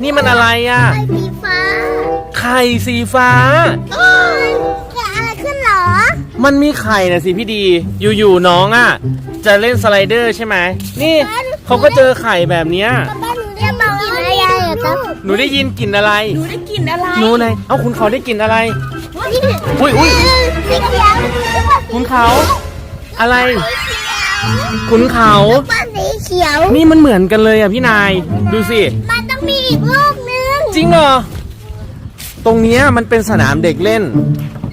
เด็กๆนี่มันอะไรอะไฟสีฟ้าไข่สีฟ้าโอ้ยเกิดอะไรขึ้นเหรอ มันมีไข่นะสิพี่ดี อยู่ๆน้องอะ จะเล่นสไลเดอร์ใช่ไหม นี่เขาก็เจอไข่แบบเนี้ย ป้าหนูได้มองกินอะไรอะครับหนูได้ยินกลิ่นอะไร หนูได้กลิ่นอะไรหนูไหนเอ้าคุณเขาได้กลิ่นอะไร นี่อุ้ยอุ้ยสีเขียวคุณเขา อะไร คุณเขา ป้าสีเขียว นี่มันเหมือนกันเลยอะพี่นาย ดูสิมันต้อง มีอีกลูกนึงจริงเหรอ ตรงเนี้ยมันเป็นสนามเด็กเล่น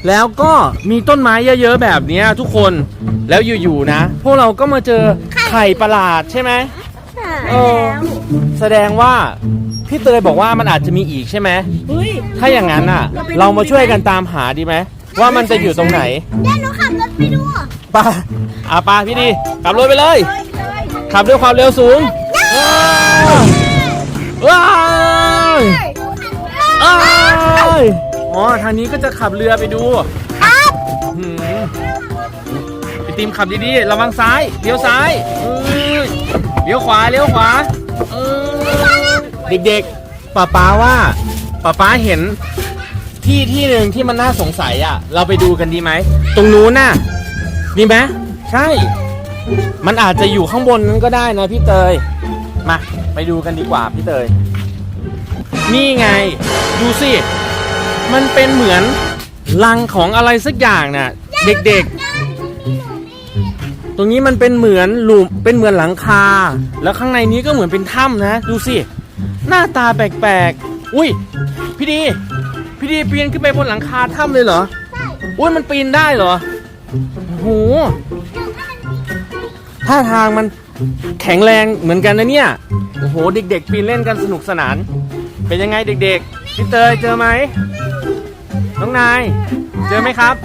แล้วก็มีต้นไม้เยอะๆแบบเนี้ยทุกคน แล้วอยู่ๆนะ พวกเราก็มาเจอไข่ประหลาดใช่ไหมเออแสดงว่าพี่เตยบอกว่ามันอาจจะมีอีกใช่ไหม เฮ้ย ถ้าอย่างนั้นอะ เรามาช่วยกันตามหาดีไหม ว่ามันจะอยู่ตรงไหนเดี๋ยวหนูขับรถไปดูไป้าอาปาพี่ดี ขับรถไปเลย ขับด้วยความเร็วสูง ว้าวว้าวอ้ายอ๋อทางนี้ก็จะขับเรือไปดูครับหืมพี่ติมขับดีๆ ระวังซ้าย เลี้ยวซ้ายเอ้ยเลี้ยวขวา เลี้ยวขวาเอ้ยเด็กๆป้าป้าว่าป้าป้าเห็นที่ที่หนึ่งที่มันน่าสงสัยอะ เราไปดูกันดีไหม ตรงนู้นน่ะ ดีไหมใช่ มันอาจจะอยู่ข้างบนนั้นก็ได้นะพี่เตย มา ไปดูกันดีกว่าพี่เตย นี่ไง ดูสิ มันเป็นเหมือนรังของอะไรสักอย่างน่ะ เด็กๆ ตรงนี้มันเป็นเหมือนหลุมเป็นเหมือนหลังคา แล้วข้างในนี้ก็เหมือนเป็นถ้ำนะ ดูสิ หน้าตาแปลกๆ อุ้ย พี่ดี พี่ดีปีนขึ้นไปบนหลังคาถ้ำเลยเหรอ อุ้ยมันปีนได้เหรอโอ้โหท่าทางมัน แข็งแรงเหมือนกันนะเนี่ย โอ้โห เด็กๆ ปีนเล่นกันสนุกสนาน เป็นยังไงเด็กๆ พี่เตยเจอไหม น้องนาย เจอไหมครับ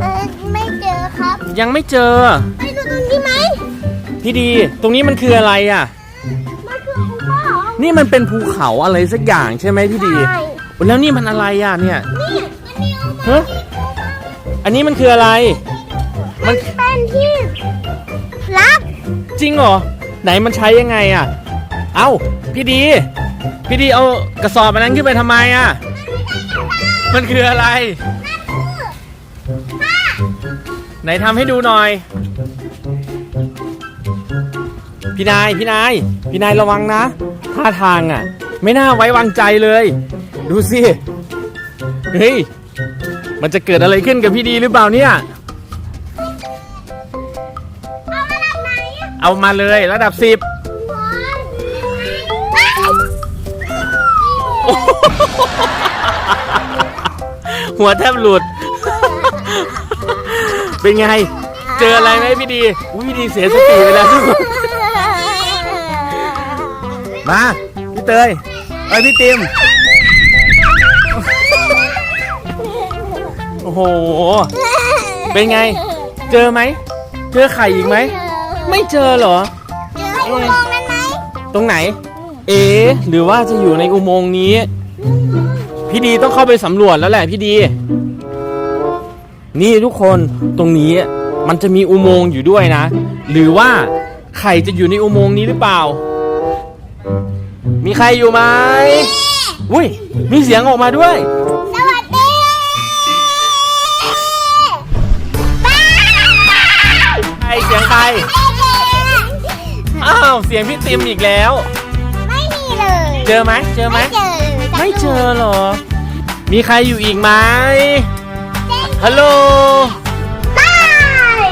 เออไม่เจอครับยังไม่เจอ ไปดูตรงนี้ไหมพี่ดี ตรงนี้มันคืออะไรอะ มันคือภูเขาเหรอนี่มันเป็นภูเขาอะไรสักอย่างใช่ไหมพี่ดี ใช่แล้วนี่มันอะไรอะเนี่ย นี่มันมีอุโมงค์ฮะ อันนี้มันคืออะไร มันเป็นที่รัก จริงเหรอ ไหนมันใช้ยังไงอะ เอ้า พี่ดี พี่ดีเอากระสอบอันนั้นขึ้นไปทำไมอะ มันคืออะไร ไหนทำให้ดูหน่อย พี่นาย พี่นาย พี่นายระวังนะ ท่าทางอะ ไม่น่าไว้วางใจเลย ดูสิ เฮ้ย มันจะเกิดอะไรขึ้นกับพี่ดีหรือเปล่าเนี่ย เอามาเลยระดับสิบหัวแทบหลุด เป็นไง เจออะไรไหมพี่ดีอุ๊ยพี่ดีเสียสติไปแล้วมาพี่เตยเอ้ยพี่ติมโอ้โห เป็นไง เจอไหม เจอไข่อีกไหม ไม่เจอเหรอ เจออุโมงค์นั้นไหมตรงไหน เอ๊ะหรือว่าจะอยู่ในอุโมงค์นี้ พี่ดีต้องเข้าไปสำรวจแล้วแหละพี่ดี นี่ทุกคนตรงนี้มันจะมีอุโมงค์อยู่ด้วยนะ หรือว่าไข่จะอยู่ในอุโมงค์นี้หรือเปล่า มีใครอยู่ไหมอุ้ยมีเสียงออกมาด้วย สวัสดีบ้าใครเสียงใครอ้าวเสียงพี่ติมอีกแล้ว ไม่มีเลยเจอไหมเจอไหมไม่เจอไม่เจอเหรอ มีใครอยู่อีกไหมฮัลโหลบาย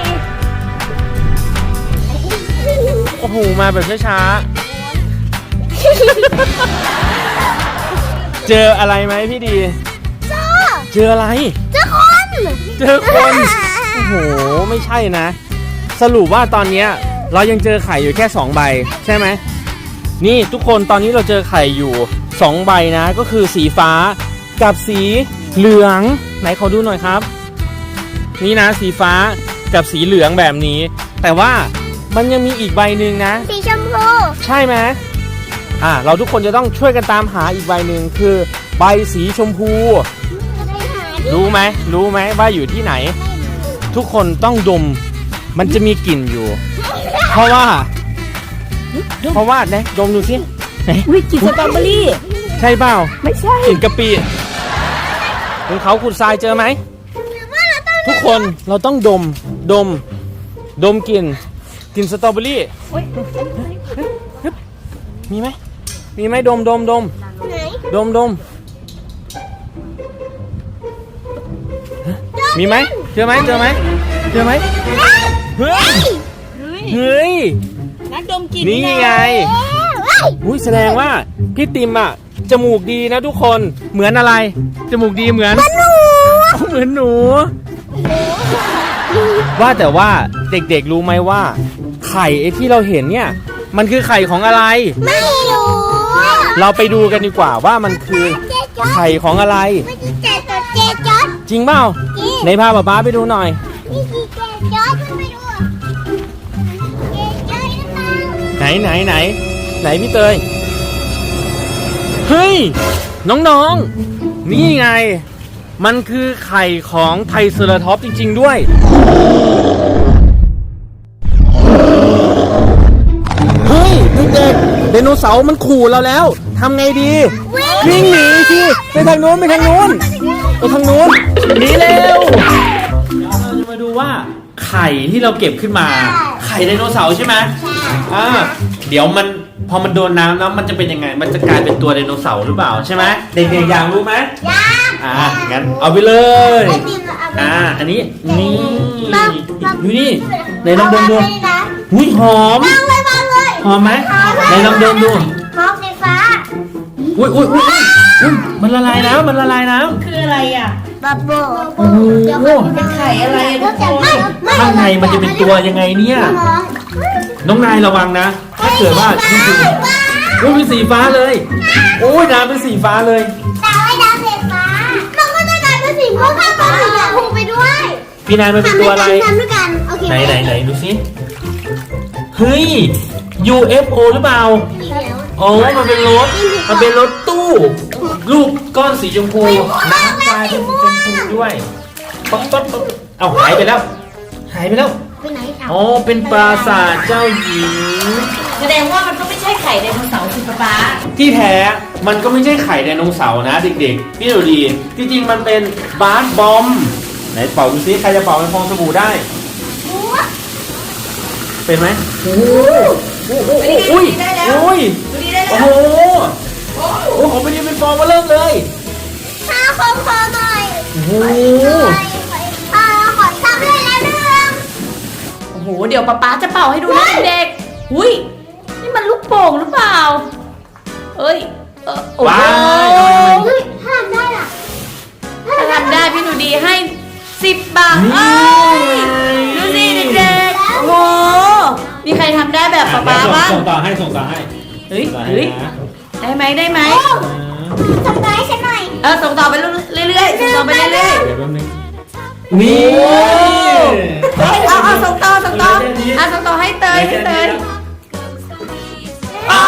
โอ้โห มาแบบช้าๆ เจออะไรไหมพี่ดี เจอ เจออะไร เจอคน เจอคน โอ้โห ไม่ใช่นะ สรุปว่าตอนเนี้ย เรายังเจอไข่อยู่แค่ 2 ใบใช่ไหมนี่ทุกคนตอนนี้เราเจอไข่อยู่ 2 ใบนะ ก็คือสีฟ้ากับสีเหลือง ไหนขอดูหน่อยครับ นี่นะสีฟ้ากับสีเหลืองแบบนี้ แต่ว่ามันยังมีอีกใบหนึ่งนะ สีชมพู ใช่ไหมอ่าเราทุกคนจะต้องช่วยกันตามหาอีกใบหนึ่งคือใบสีชมพูจะไปหาดิรู้ไหมรู้ไหมว่าอยู่ที่ไหน ทุกคนต้องดมมันจะมีกลิ่นอยู่ เพราะว่าเพราะว่าเนี่ยดมดูสิไหนอุ้ยกินสตรอเบอรี่ใช่เปล่าไม่ใช่กลิ่นกะปิบนเขาขุดทรายเจอไหม ทุกคนเราต้องดมดม ดมกลิ่นกลิ่นสตรอเบอรี่อุ๊ยฮึบมีไหมมีไหมดมดมดมไหนดมดมฮะมีไหมเจอไหมเจอไหมเจอไหมเฮ้ย เฮ้ยเฮ้ย นักดมกลิ่นนี่ไงเอ้ยอุ้ยแสดงว่าพี่ติมอะ จมูกดีนะทุกคน เหมือนอะไร จมูกดีเหมือนหนูเหมือนหนู ว่าแต่ว่าเด็กๆรู้ไหมว่า ไข่ไอ้ที่เราเห็นเนี่ย มันคือไข่ของอะไร ไม่รู้ เราไปดูกันดีกว่าว่ามันคือเจ๊จ๊อดไข่ของอะไร ไม่ใช่เจ๊จ๊อดเจ๊จ๊อดจริงเปล่า จริง ในพาป๊าป๊าไปดูหน่อย นี่คือเจ๊จ๊อดไม่รู้ ไหนไหนไหน ไหนพี่เตย เฮ้ย น้องๆ นี่ไง มันคือไข่ของไทรเซอราท็อปส์จริง ๆ ด้วย เฮ้ยเด็กๆไดโนเสาร์มันขู่เราแล้วทำไงดี วิ่งหนีสิไปทางนู้นไปทางนู้นไปทางนู้นหนีเร็วเราจะมาดูว่าไข่ที่เราเก็บขึ้นมา ไข่ไดโนเสาร์ใช่ไหม อ่าเดี๋ยวมันพอมันโดนน้ำแล้วมันจะเป็นยังไง มันจะกลายเป็นตัวไดโนเสาร์หรือเปล่าใช่ไหมเด็กๆอยากรู้ไหมยาอ่างั้นเอาไปเลยไอติมเอาไปอ่า อันนี้นี่บังบังดูนี่ในลองดมดูเอาไปนะอุ้ยหอม วางเลยวางเลยหอมไหมในลองดมดูหอมสีฟ้า อุ้ยอุ้ยอุ้ยอุ๊ยมันละลายน้ำมันละลายน้คืออะไรอะ บับเบิ้ลำโอ้โหเป็นไข่อะไรอะทุกคนไม่ไม่ข้างในมันจะเป็นตัวยังไงเนี่ย น้องนายระวังนะ ถ้าเกิดว่าจริงๆอุ้ยเป็นสีฟ้าเลย โอ้ยน้ำเป็นสีฟ้าเลย แต่ว่าน้ำสีฟ้ามันก็จะกลายเป็นสีม่วงข้างบนสีชมพูไปด้วยพี่นายมันเป็นตัวอะไร ทำด้วยกันโอเคไหนไหนไหนดูสิ เฮ้ย UFO หรือเปล่าโอ้มันเป็นรถ มันเป็นรถตู้ลูกก้อนสีชมพูน้ำกลายเป็นสีชมพูด้วยป๊อกป๊อกป๊อกเอาหายไปแล้ว หายไปแล้วไปไหนอะอ๋อเป็นปราสาทเจ้าหญิง แสดงว่ามันก็ไม่ใช่ไข่ไดโนเสาร์สิป๊าป๊าที่แท้มันก็ไม่ใช่ไข่ไดโนเสาร์นะเด็กๆ พี่ดูดีที่จริงมันเป็นบาสบอมไหนเป่าดูซิใครจะเป่าเป็นฟองสบู่ได้ เป็นไหมโอ้โหโอ้โหอุ้ยอุ้ย ดูดีได้โอ้แล้วโหโอ้โหไปดีเป็นฟองมาเริ่มเลยข้าคมคอหน่อยโอ้โหอ่าขอทำเลยแล้วเรื่องโอ้โห เดี๋ยวป๊าป๊าจะเป่าให้ดูนะเด็กๆอุ้ยนี่มันลูกโป่งหรือเปล่า เอ้ยเออโอ้โหว้ายเฮ้ยห้ามได้ล่ะถ้าทำได้พี่หนูดีให้สิบบาทนี่เอ้ยดูสิเด็กๆโอ้โหมีใครทำได้แบบป๊าป๊าบ้างส่งต่อให้ส่งต่อให้ เฮ้ยส่งต่อให้เฮ้ยนะได้ไหมได้ไหมทำได้ฉันหน่อยเออส่งต่อไปเรื่อยๆส่งต่อไปเรื่อยเดี๋ยวแป๊บนึงนี่ๆเฮ้ยเอาเอาส่งต่อส่งต่ออะส่งต่อให้เตยให้เตยอ๋อ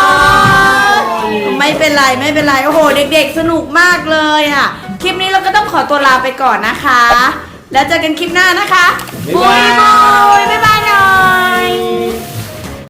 ไม่เป็นไรไม่เป็นไรโอ้โห เด็ก ๆ สนุกมากเลยอะ คลิปนี้เราก็ต้องขอตัวลาไปก่อนนะคะ แล้วเจอกันคลิปหน้านะคะบ๊ายบายบุยบุยบ๊ายบายหน่อย